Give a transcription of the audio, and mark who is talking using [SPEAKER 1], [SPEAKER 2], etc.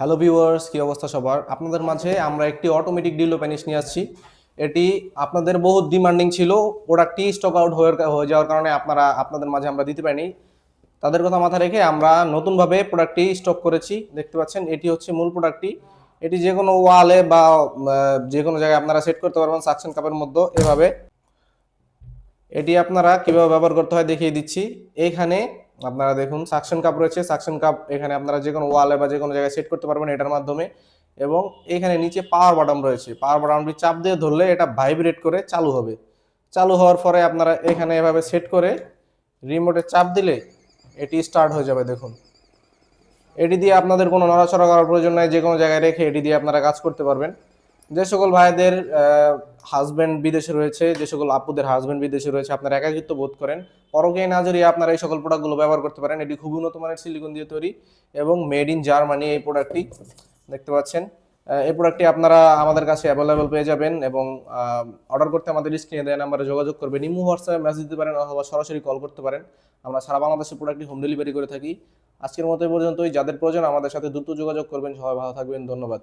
[SPEAKER 1] Hello viewers কি অবস্থা সবার? আপনাদের মাঝে আমরা একটি অটোমেটিক ডিলো প্যানিস নিয়ে আসছি। এটি আপনাদের বহুত ডিমান্ডিং ছিল প্রোডাক্টটি স্টক আউট হয়ে যাওয়ার কারণে আপনারা, আপনাদের মাঝে আমরা দিতে পারিনি। তাদের কথা মাথায় রেখে আমরা নতুনভাবে প্রোডাক্টটি স্টক করেছি, দেখতে পাচ্ছেন, এটি হচ্ছে মূল প্রোডাক্টটি এটি যে কোনো ওয়ালে বা যে কোনো জায়গায় আপনারা সেট করতে পারবেন সাকশন কাপের মধ্যে এভাবে। এটি আপনারা কীভাবে ব্যবহার করতে হয় দেখিয়ে দিচ্ছি। এইখানে আপনারা দেখুন সাকশন কাপ রয়েছে। সাকশন কাপ এখানে আপনারা যে কোনো ওয়ালে বা যে কোনো জায়গায় সেট করতে পারবেন এটার মাধ্যমে। এবং এখানে নিচে পাওয়ার বাটন রয়েছে। পাওয়ার বাটনটি চাপ দিয়ে ধরলে এটা ভাইব্রেট করে চালু হবে। চালু হওয়ার পরে আপনারা এখানে এভাবে সেট করে রিমোটে চাপ দিলে এটি স্টার্ট হয়ে যাবে, দেখুন। এটি দিয়ে আপনাদের কোনো নড়াচড়া করার প্রয়োজন নাই, যে কোনো জায়গায় রেখে এটি দিয়ে আপনারা কাজ করতে পারবেন। যে সকল ভাইদের হাজবেন্ড বিদেশে রয়েছে, যে সকল আপুদের হাজব্যান্ড বিদেশে রয়েছে, আপনারা একাকিত্ব বোধ করেন। পরকে না জড়িয়ে আপনারা এই সকল প্রোডাক্টগুলো ব্যবহার করতে পারেন। এটি খুবই উন্নত মানের সিলিকন দিয়ে তৈরি এবং মেড ইন জার্মানি এই প্রোডাক্টটি দেখতে পাচ্ছেন? এই প্রোডাক্টটি আপনারা আমাদের কাছে অ্যাভেলেবেল পেয়ে যাবেন এবং অর্ডার করতে আমাদের স্ক্রিনে দেয় নাম্বারে যোগাযোগ করবেন। ইমো, হোয়াটসঅ্যাপে মেসেজ দিতে পারেন অথবা সরাসরি কল করতে পারেন। আমরা সারা বাংলাদেশে প্রোডাক্টটি হোম ডেলিভারি করে থাকি। আজকের মতো পর্যন্তই। যাদের প্রয়োজন আমাদের সাথে দ্রুত যোগাযোগ করবেন। সবাই ভালো থাকবেন। ধন্যবাদ।